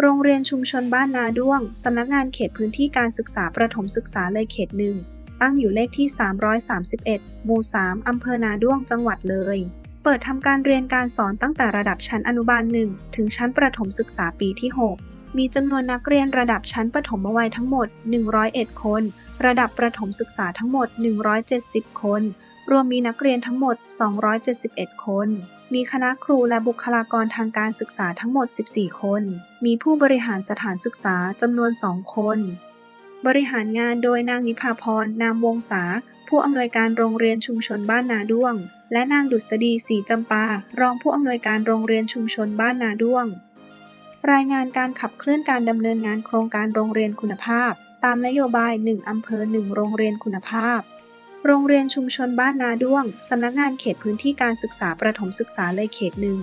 โรงเรียนชุมชนบ้านนาด้วง สำนักงานเขตพื้นที่การศึกษาประถมศึกษาเลยเขตหนึ่ง ตั้งอยู่เลขที่ 331 หมู่ 3 อำเภอนาด้วง จังหวัดเลย เปิดทำการเรียนการสอนตั้งแต่ระดับชั้นอนุบาล1ถึงชั้นประถมศึกษาปีที่ 6 มีจำนวนนักเรียนระดับชั้นประถมวัยทั้งหมด 101 คน ระดับประถมศึกษาทั้งหมด 170 คน รวมมีนักเรียนทั้งหมด 271 คน มีคณะครูและบุคลากรทางการศึกษาทั้งหมด 14 คน มีผู้บริหารสถานศึกษาจำนวน 2 คน บริหารงานโดยนางนิพาพร นามวงศา ผู้อำนวยการโรงเรียนชุมชนบ้านนาด้วง และนางดุษฎีศรีจำปา รองผู้อำนวยการโรงเรียนชุมชนบ้านนาด้วง รายงานการขับเคลื่อนการดำเนินงานโครงการโรงเรียนคุณภาพ ตามนโยบาย 1อำเภอ 1 โรงเรียนคุณภาพ โรงเรียนชุมชนบ้านนาด้วง สำนักงานเขตพื้นที่การศึกษาประถมศึกษาเลยเขตหนึ่ง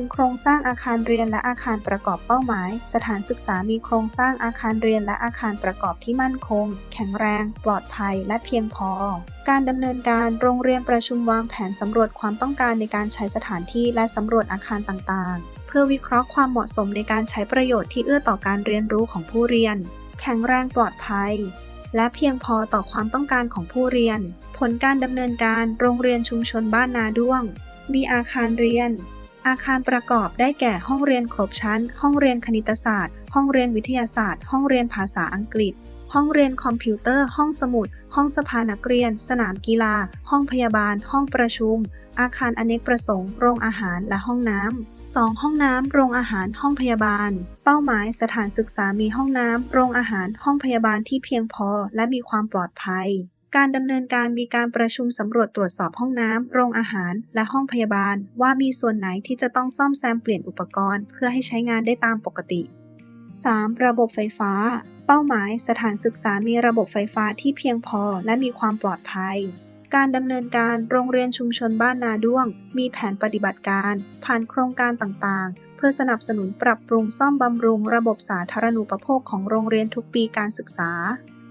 1. โครงสร้างอาคารเรียนและอาคารประกอบเป้าหมาย สถานศึกษามีโครงสร้างอาคารเรียนและอาคารประกอบที่มั่นคง แข็งแรง ปลอดภัย และเพียงพอ การดำเนินการโรงเรียนประชุมวางแผนสำรวจความต้องการในการใช้สถานที่และสำรวจอาคารต่างๆ เพื่อวิเคราะห์ความเหมาะสมในการใช้ประโยชน์ที่เอื้อต่อการเรียนรู้ของผู้เรียน แข็งแรงปลอดภัย และเพียงพอต่อความต้องการของผู้เรียน ผลการดำเนินการโรงเรียนชุมชนบ้านนาด้วง มีอาคารเรียน อาคารประกอบได้แก่ห้องเรียนครบชั้น ห้องเรียนคณิตศาสตร์ ห้องเรียนวิทยาศาสตร์ ห้องเรียนภาษาอังกฤษ ห้องเรียนคอมพิวเตอร์ ห้องสมุด ห้องสภานักเรียน สนามกีฬา ห้องพยาบาล ห้องประชุม อาคารอเนกประสงค์ โรงอาหาร และห้องน้ำ 2. ห้องน้ำ โรงอาหาร ห้องพยาบาล เป้าหมายสถานศึกษามีห้องน้ำ โรงอาหาร ห้องพยาบาลที่เพียงพอ และมีความปลอดภัยการดำเนินการมีการประชุมสำรวจตรวจสอบห้องน้ำ โรงอาหาร และห้องพยาบาล ว่ามีส่วนไหนที่จะต้องซ่อมแซมเปลี่ยนอุปกรณ์ เพื่อให้ใช้งานได้ตามปกติ 3. ระบบไฟฟ้า เป้าหมายสถานศึกษามีระบบไฟฟ้าที่เพียงพอและมีความปลอดภัย การดำเนินการโรงเรียนชุมชนบ้านนาด้วง มีแผนปฏิบัติการ ผ่านโครงการต่างๆ เพื่อสนับสนุนปรับปรุงซ่อมบำรุง ระบบสาธารณูปโภคของโรงเรียนทุกปีการศึกษา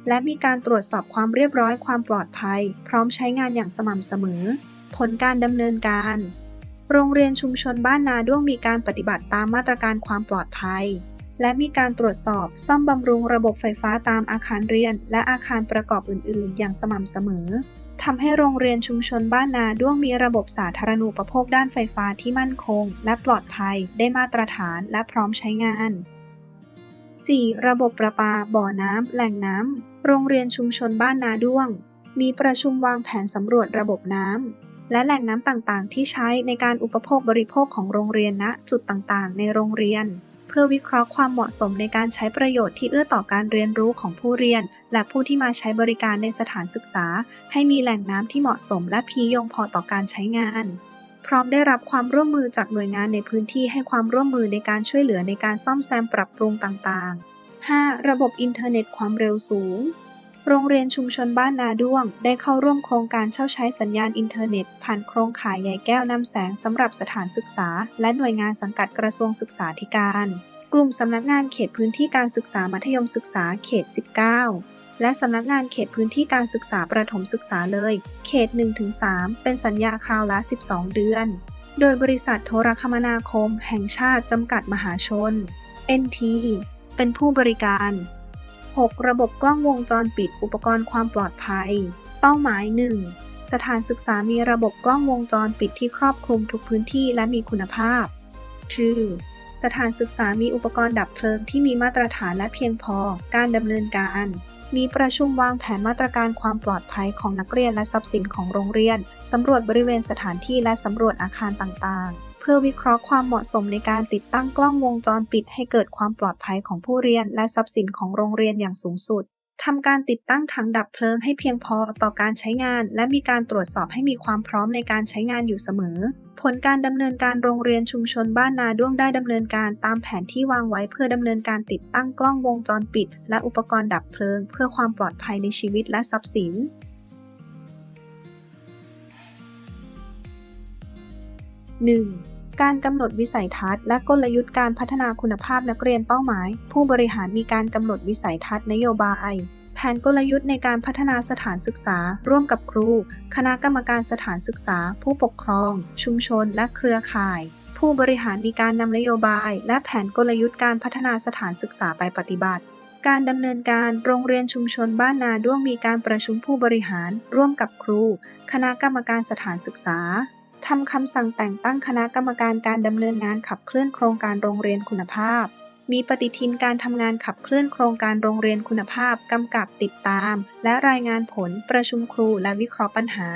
และมีการตรวจสอบความเรียบร้อยความปลอดภัย พร้อมใช้งานอย่างสม่ำเสมอ ผลการดำเนินการ โรงเรียนชุมชนบ้านนาด้วงมีการปฏิบัติตามมาตรการความปลอดภัย และมีการตรวจสอบซ่อมบำรุงระบบไฟฟ้าตามอาคารเรียน และอาคารประกอบอื่น ๆ อย่างสม่ำเสมอทำให้โรงเรียนชุมชนบ้านนาด้วงมีระบบสาธารณูปโภคด้านไฟฟ้าที่มั่นคง และปลอดภัย ได้มาตรฐานและพร้อมใช้งาน 4. ระบบประปา บ่อน้ำ แหล่งน้ำ โรงเรียนชุมชนบ้านนาด้วง มีประชุมวางแผนสำรวจระบบน้ำ และแหล่งน้ำต่างๆ ที่ใช้ในการอุปโภคบริโภคของโรงเรียนณจุดต่างๆ ในโรงเรียน เพื่อวิเคราะห์ความเหมาะสมในการใช้ประโยชน์ที่เอื้อต่อการเรียนรู้ของผู้เรียน และผู้ที่มาใช้บริการในสถานศึกษา ให้มีแหล่งน้ำที่เหมาะสมและพียงพอต่อการใช้งาน พร้อมได้รับความร่วมมือจากหน่วยงานในพื้นที่ให้ความร่วมมือในการช่วยเหลือในการซ่อมแซมปรับปรุงต่างๆ 5. ระบบอินเทอร์เน็ตความเร็วสูง โรงเรียนชุมชนบ้านนาด้วง ได้เข้าร่วมโครงการเช่าใช้สัญญาณอินเทอร์เน็ต ผ่านโครงข่ายใหญ่แก้วนำแสงสำหรับสถานศึกษา และหน่วยงานสังกัดกระทรวงศึกษาธิการ กลุ่มสำนักงานเขตพื้นที่การศึกษามัธยมศึกษาเขต 19 และสำนักงานเขตพื้นที่การศึกษาประถมศึกษาเลย เขต 1-3 เป็นสัญญาคราวละ 12 เดือน โดยบริษัทโทรคมนาคม แห่งชาติจำกัดมหาชน NT เป็นผู้บริการ 6. ระบบกล้องวงจรปิดอุปกรณ์ความปลอดภัย เป้าหมาย 1. สถานศึกษามีระบบกล้องวงจรปิดที่ครอบคลุมทุกพื้นที่และมีคุณภาพ 2. สถานศึกษามีอุปกรณ์ดับเพลิงที่มีมาตรฐานและเพียงพอ การดำเนินการ มีประชุมวางแผนมาตรการความปลอดภัยของนักเรียนและทรัพย์สินของโรงเรียน สำรวจบริเวณสถานที่และสำรวจอาคารต่างๆ พื่อวิเคราะห์ความเหมาะสมในการติดตั้งกล้องวงจรปิด ให้เกิดความปลอดภัยของผู้เรียน และทรัพย์สินของโรงเรียนอย่างสูงสุดทำการติดตั้งถังดับเพลิงให้เพียงพอต่อการใช้งาน และมีการตรวจสอบให้มีความพร้อมในการใช้งานอยู่เสมอ ผลการดำเนินการโรงเรียนชุมชนบ้านนาด้วงได้ดำเนินการตามแผนที่วางไว้เพื่อดำเนินการติดตั้งกล้องวงจรปิด และอุปกรณ์ดับเพลิง เพื่อความปลอดภัยในชีวิตและทรัพย์สิน 1. การกำหนดวิสัยทัศน์และกลยุทธ์การพัฒนาคุณภาพนักเรียนเป้าหมาย ผู้บริหารมีการกำหนดวิสัยทัศน์นโยบาย แผนกลยุทธ์ในการพัฒนาสถานศึกษา ร่วมกับครู คณะกรรมการสถานศึกษา ผู้ปกครอง ชุมชน และเครือข่าย ผู้บริหารมีการนำนโยบาย และแผนกลยุทธ์การพัฒนาสถานศึกษาไปปฏิบัติการดำเนินการโรงเรียนชุมชนบ้านนาด้วงมีการประชุมผู้บริหาร ร่วมกับครู คณะกรรมการสถานศึกษา ทำคำสั่งแต่งตั้งคณะกรรมการการดำเนินงานขับเคลื่อนโครงการโรงเรียนคุณภาพ มีปฏิทินการทำงานขับเคลื่อนโครงการโรงเรียนคุณภาพกำกับติดตาม และรายงานผลประชุมครูและวิเคราะห์ปัญหา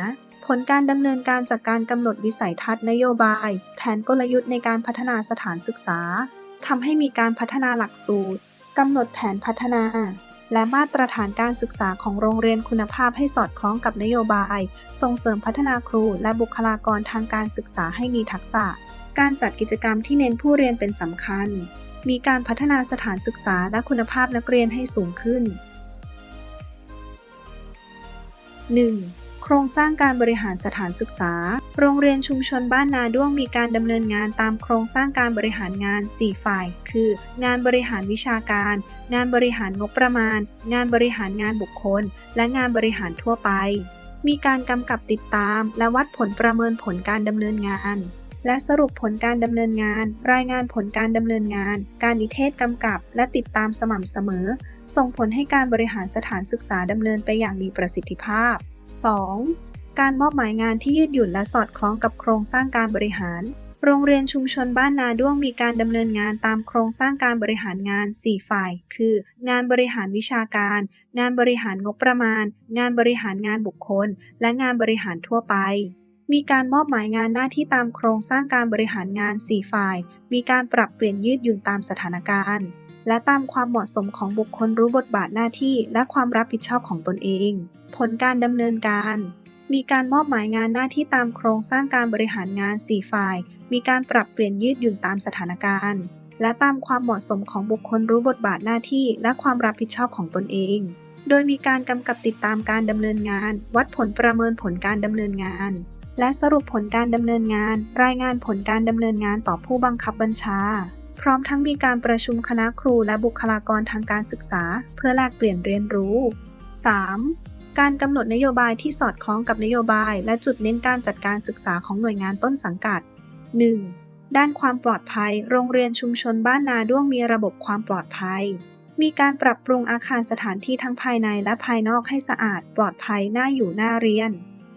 ผลการดำเนินการจากการกำหนดวิสัยทัศน์นโยบาย แผนกลยุทธ์ในการพัฒนาสถานศึกษาทำให้มีการพัฒนาหลักสูตรกำหนดแผนพัฒนา และมาตรฐานการศึกษาของโรงเรียนคุณภาพให้สอดคล้องกับนโยบาย ส่งเสริมพัฒนาครูและบุคลากรทางการศึกษาให้มีทักษะ การจัดกิจกรรมที่เน้นผู้เรียนเป็นสำคัญ มีการพัฒนาสถานศึกษาและคุณภาพนักเรียนให้สูงขึ้น 1. โครงสร้างการบริหารสถานศึกษา โรงเรียนชุมชนบ้านนาด้วงมีการดำเนินงานตามโครงสร้างการบริหารงาน 4 ฝ่าย คือ งานบริหารวิชาการ งานบริหารงบประมาณ งานบริหารงานบุคคล และงานบริหารทั่วไป มีการกำกับติดตาม และวัดผลประเมินผลการดำเนินงานและสรุปผลการดำเนินงาน รายงานผลการดำเนินงาน การนิเทศกำกับ และติดตามสม่ำเสมอ ส่งผลให้การบริหารสถานศึกษาดำเนินไปอย่างมีประสิทธิภาพ 2. การมอบหมายงานที่ยืดหยุ่นและสอดคล้องกับโครงสร้างการบริหาร โรงเรียนชุมชนบ้านนาด้วงมีการดำเนินงานตามโครงสร้างการบริหารงาน 4 ฝ่าย คือ งานบริหารวิชาการ งานบริหารงบประมาณ งานบริหารงานบุคคล และงานบริหารทั่วไปมีการมอบหมายงานหน้าที่ตามโครงสร้างการบริหารงาน 4 ฝ่าย มีการปรับเปลี่ยนยืดหยุ่นตามสถานการณ์ และตามความเหมาะสมของบุคคลรู้บทบาทหน้าที่และความรับผิดชอบของตนเอง ผลการดำเนินการ มีการมอบหมายงานหน้าที่ตามโครงสร้างการบริหารงาน 4 ฝ่าย มีการปรับเปลี่ยนยืดหยุ่นตามสถานการณ์ และตามความเหมาะสมของบุคคลรู้บทบาทหน้าที่และความรับผิดชอบของตนเอง โดยมีการกำกับติดตามการดำเนินงาน วัดผลประเมินผลการดำเนินงาน และสรุปผลการดำเนินงาน รายงานผลการดำเนินงานต่อผู้บังคับบัญชา พร้อมทั้งมีการประชุมคณะครูและบุคลากรทางการศึกษา เพื่อแลกเปลี่ยนเรียนรู้ 3. การกำหนดนโยบายที่สอดคล้องกับนโยบาย และจุดเน้นการจัดการศึกษาของหน่วยงานต้นสังกัด 1. ด้านความปลอดภัย โรงเรียนชุมชนบ้านนาด้วงมีระบบความปลอดภัย มีการปรับปรุงอาคารสถานที่ทั้งภายในและภายนอกให้สะอาด ปลอดภัยน่าอยู่น่าเรียน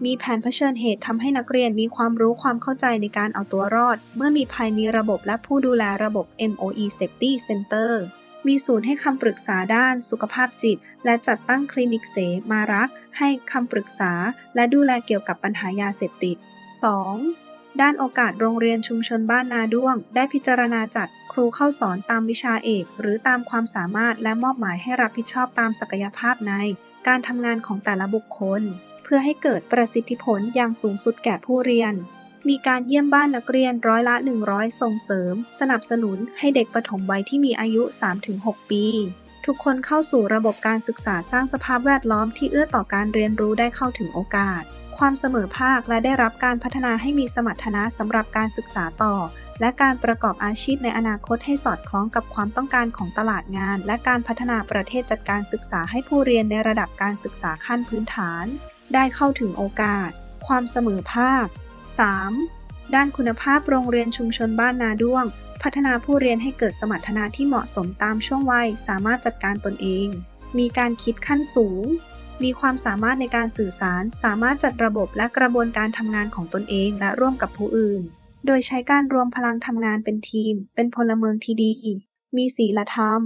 มีแผนเผชิญเหตุทำให้นักเรียนมีความรู้ความเข้าใจในการเอาตัวรอด เมื่อมีภัยมีระบบและผู้ดูแลระบบ MOE Safety Center มีศูนย์ให้คำปรึกษาด้านสุขภาพจิต และจัดตั้งคลินิกเสมารัก ให้คำปรึกษา และดูแลเกี่ยวกับปัญหายาเสพติด 2. ด้านโอกาสโรงเรียนชุมชนบ้านนาด้วง ได้พิจารณาจัดครูเข้าสอนตามวิชาเอก หรือตามความสามารถและมอบหมายให้รับผิดชอบตามศักยภาพใน การทำงานของแต่ละบุคคล เพื่อให้เกิดประสิทธิผลอย่างสูงสุดแก่ผู้เรียน มีการเยี่ยมบ้านนักเรียนร้อยละ 100 ส่งเสริม สนับสนุนให้เด็กปฐมวัยที่มีอายุ 3-6 ปี ทุกคนเข้าสู่ระบบการศึกษาสร้างสภาพแวดล้อมที่เอื้อต่อการเรียนรู้ได้เข้าถึงโอกาส ความเสมอภาคและได้รับการพัฒนาให้มีสมรรถนะสำหรับการศึกษาต่อ และการประกอบอาชีพในอนาคตให้สอดคล้องกับความต้องการของตลาดงาน และการพัฒนาประเทศจัดการศึกษาให้ผู้เรียนในระดับการศึกษาขั้นพื้นฐาน ได้เข้าถึงโอกาส ความเสมอภาค 3. ด้านคุณภาพโรงเรียนชุมชนบ้านนาด้วง พัฒนาผู้เรียนให้เกิดสมรรถนะที่เหมาะสมตามช่วงวัย สามารถจัดการตนเอง มีการคิดขั้นสูง มีความสามารถในการสื่อสาร สามารถจัดระบบและกระบวนการทำงานของตนเองและร่วมกับผู้อื่น โดยใช้การรวมพลังทำงานเป็นทีม เป็นพลเมืองที่ดี มีศีลธรรม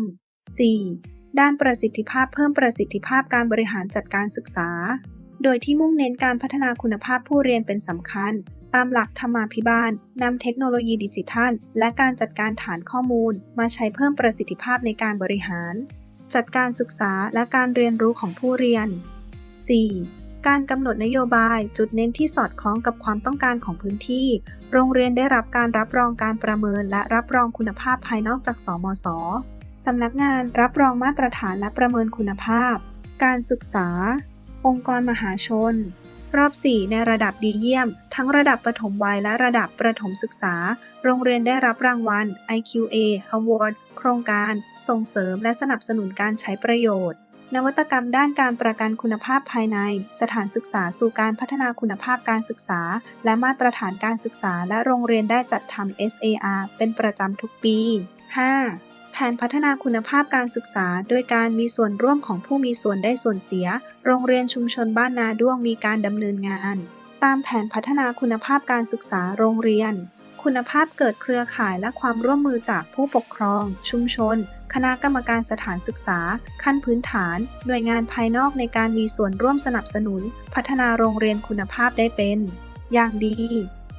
4. ด้านประสิทธิภาพเพิ่มประสิทธิภาพการบริหารจัดการศึกษา โดยที่มุ่งเน้นการพัฒนาคุณภาพผู้เรียนเป็นสำคัญ ตามหลักธรรมาภิบาลนำเทคโนโลยีดิจิทัล และการจัดการฐานข้อมูล มาใช้เพิ่มประสิทธิภาพในการบริหาร จัดการศึกษาและการเรียนรู้ของผู้เรียน 4. การกำหนดนโยบายจุดเน้นที่สอดคล้องกับความต้องการของพื้นที่ โรงเรียนได้รับการรับรองการประเมิน และรับรองคุณภาพภายนอกจากสมศสำนักงานรับรองมาตรฐานและประเมินคุณภาพ การศึกษา องค์กรมหาชน รอบ 4 ในระดับดีเยี่ยม ทั้งระดับประถมวัยและระดับประถมศึกษา โรงเรียนได้รับรางวัล IQA Award โครงการ ส่งเสริมและสนับสนุนการใช้ประโยชน์ นวัตกรรมด้านการประกันคุณภาพภายใน สถานศึกษาสู่การพัฒนาคุณภาพการศึกษา และมาตรฐานการศึกษา และโรงเรียนได้จัดทำ SAR เป็นประจำทุกปี 5. แผนพัฒนาคุณภาพการศึกษา โดยการมีส่วนร่วมของผู้มีส่วนได้ส่วนเสีย โรงเรียนชุมชนบ้านนาด้วงมีการดำเนินงาน ตามแผนพัฒนาคุณภาพการศึกษาโรงเรียน คุณภาพเกิดเครือข่ายและความร่วมมือจากผู้ปกครอง ชุมชน คณะกรรมการสถานศึกษา ขั้นพื้นฐาน หน่วยงานภายนอกในการมีส่วนร่วมสนับสนุน พัฒนาโรงเรียนคุณภาพได้เป็น อย่างดี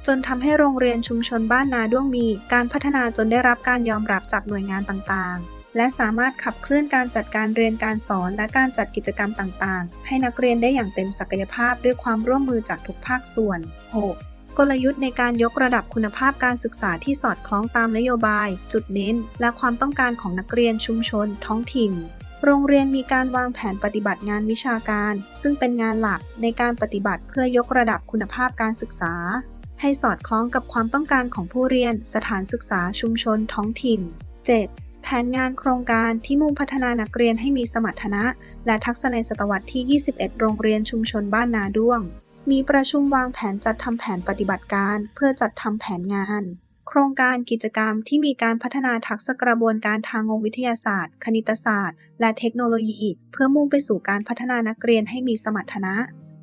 จนทำให้โรงเรียนชุมชนบ้านนาด้วงมีการพัฒนาจนได้รับการยอมรับจากหน่วยงานต่างๆ และสามารถขับเคลื่อนการจัดการเรียนการสอนและการจัดกิจกรรมต่างๆ ให้นักเรียนได้อย่างเต็มศักยภาพด้วยความร่วมมือจากทุกภาคส่วน 6. กลยุทธ์ในการยกระดับคุณภาพการศึกษาที่สอดคล้องตามนโยบาย จุดเน้น และความต้องการของนักเรียนชุมชน ท้องถิ่น โรงเรียนมีการวางแผนปฏิบัติงานวิชาการ ซึ่งเป็นงานหลักในการปฏิบัติเพื่อยกระดับคุณภาพการศึกษา ให้สอดคล้องกับความต้องการของผู้เรียน สถานศึกษาชุมชนท้องถิ่น 7. แผนงานโครงการที่มุ่งพัฒนานักเรียนให้มีสมรรถนะ และทักษะในศตวรรษที่ 21 โรงเรียนชุมชนบ้านนาด้วง มีประชุมวางแผนจัดทำแผนปฏิบัติการ เพื่อจัดทำแผนงาน โครงการกิจกรรมที่มีการพัฒนาทักษะกระบวนการทางวิทยาศาสตร์ คณิตศาสตร์ และเทคโนโลยี เพื่อมุ่งไปสู่การพัฒนานักเรียนให้มีสมรรถนะ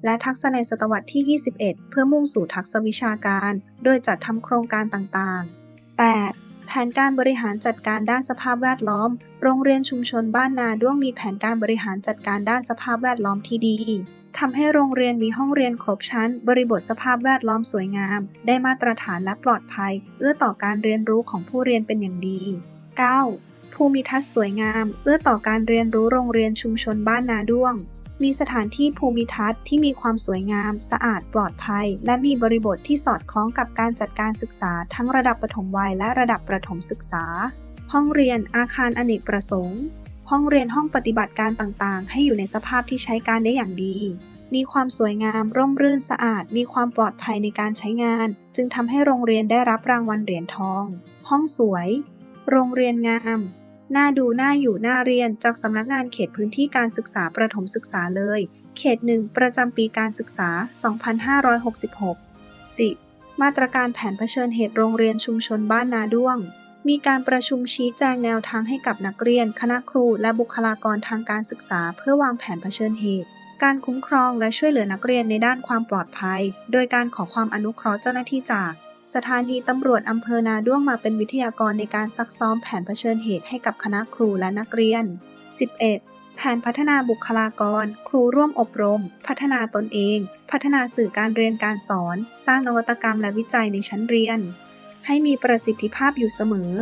และทักษะในศตวรรษที่ 21 เพื่อมุ่งสู่ทักษะวิชาการ โดยจัดทำโครงการต่างๆ 8. แผนการบริหารจัดการด้านสภาพแวดล้อม โรงเรียนชุมชนบ้านนาด้วงมีแผนการบริหารจัดการด้านสภาพแวดล้อมที่ดีทำให้โรงเรียนมีห้องเรียนครบชั้น บริบทสภาพแวดล้อมสวยงาม ได้มาตรฐานและปลอดภัย เอื้อต่อการเรียนรู้ของผู้เรียนเป็นอย่างดี 9. ภูมิทัศน์สวยงาม เอื้อต่อการเรียนรู้โรงเรียนชุมชนบ้านนาด้วง มีสถานที่ภูมิทัศน์ที่มีความสวยงาม สะอาดปลอดภัย และมีบริบทที่สอดคล้องกับการจัดการศึกษาทั้งระดับปฐมวัยและระดับประถมศึกษา ห้องเรียนอาคารอเนกประสงค์ ห้องเรียนห้องปฏิบัติการต่างๆ ให้อยู่ในสภาพที่ใช้การได้อย่างดี มีความสวยงาม ร่มรื่นสะอาด มีความปลอดภัยในการใช้งาน จึงทำให้โรงเรียนได้รับรางวัลเหรียญทอง ห้องสวย โรงเรียนงาม น่าดูน่าอยู่น่าเรียนจากสำนักงานเขตพื้นที่การศึกษาประถมศึกษาเลย เขตหนึ่งประจำปีการศึกษา 2566 10. มาตรการแผนเผชิญเหตุโรงเรียนชุมชนบ้านนาด้วง มีการประชุมชี้แจงแนวทางให้กับนักเรียน คณะครู และบุคลากรทางการศึกษา เพื่อวางแผนเผชิญเหตุ การคุ้มครองและช่วยเหลือนักเรียนในด้านความปลอดภัย โดยการขอความอนุเคราะห์เจ้าหน้าที่จาก สถานีตำรวจอำเภอนาด้วงมาเป็นวิทยากรในการซักซ้อมแผนเผชิญเหตุให้กับคณะครูและนักเรียน 11. แผนพัฒนาบุคลากร ครูร่วมอบรม พัฒนาตนเอง พัฒนาสื่อการเรียนการสอน สร้างนวัตกรรมและวิจัยในชั้นเรียน ให้มีประสิทธิภาพอยู่เสมอ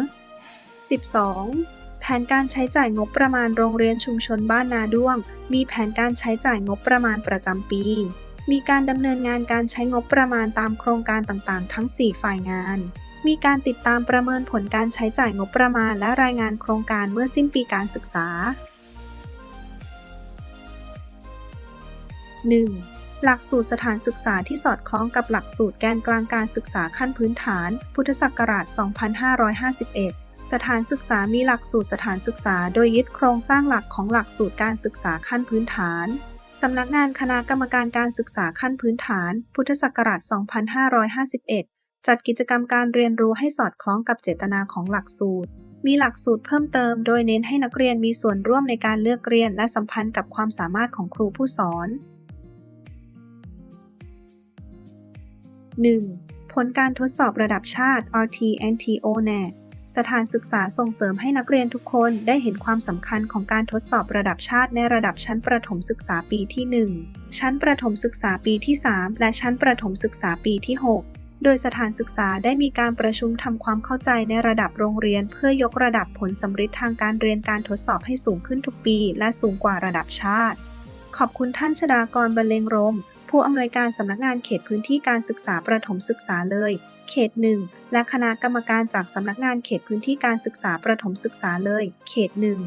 12. แผนการใช้จ่ายงบประมาณโรงเรียนชุมชนบ้านนาด้วง มีแผนการใช้จ่ายงบประมาณประจำปี มีการดำเนินงานการใช้งบประมาณตามโครงการต่างๆ ทั้ง 4 ฝ่ายงาน มีการติดตามประเมินผลการใช้จ่ายงบประมาณและรายงานโครงการเมื่อสิ้นปีการศึกษา 1. หลักสูตรสถานศึกษาที่สอดคล้องกับหลักสูตรแกนกลางการศึกษาขั้นพื้นฐาน พุทธศักราช 2551 สถานศึกษามีหลักสูตรสถานศึกษา โดยยึดโครงสร้างหลักของหลักสูตรการศึกษาขั้นพื้นฐาน สำนักงานคณะกรรมการการศึกษาขั้นพื้นฐาน พุทธศักราช 2551 จัดกิจกรรมการเรียนรู้ให้สอดคล้องกับเจตนาของหลักสูตร มีหลักสูตรเพิ่มเติม โดยเน้นให้นักเรียนมีส่วนร่วมในการเลือกเรียนและสัมพันธ์กับความสามารถของครูผู้สอน 1. ผลการทดสอบระดับชาติ RT-NT-O-NET สถานศึกษาส่งเสริมให้นักเรียนทุกคนได้เห็นความสำคัญของการทดสอบระดับชาติในระดับชั้นประถมศึกษาปีที่ 1 ชั้นประถมศึกษาปีที่ 3 และชั้นประถมศึกษาปีที่ 6โดยสถานศึกษาได้มีการประชุมทำความเข้าใจในระดับโรงเรียน เพื่อยกระดับผลสำเร็จทางการเรียนการทดสอบให้สูงขึ้นทุกปี และสูงกว่าระดับชาติ ขอบคุณท่านชดากรบรรเลงรม ผู้อำนวยการสำนักงานเขตพื้นที่การศึกษาประถมศึกษาเลย เขตหนึ่งและคณะกรรมการจากสำนักงานเขตพื้นที่การศึกษาประถมศึกษาเลย เขตหนึ่ง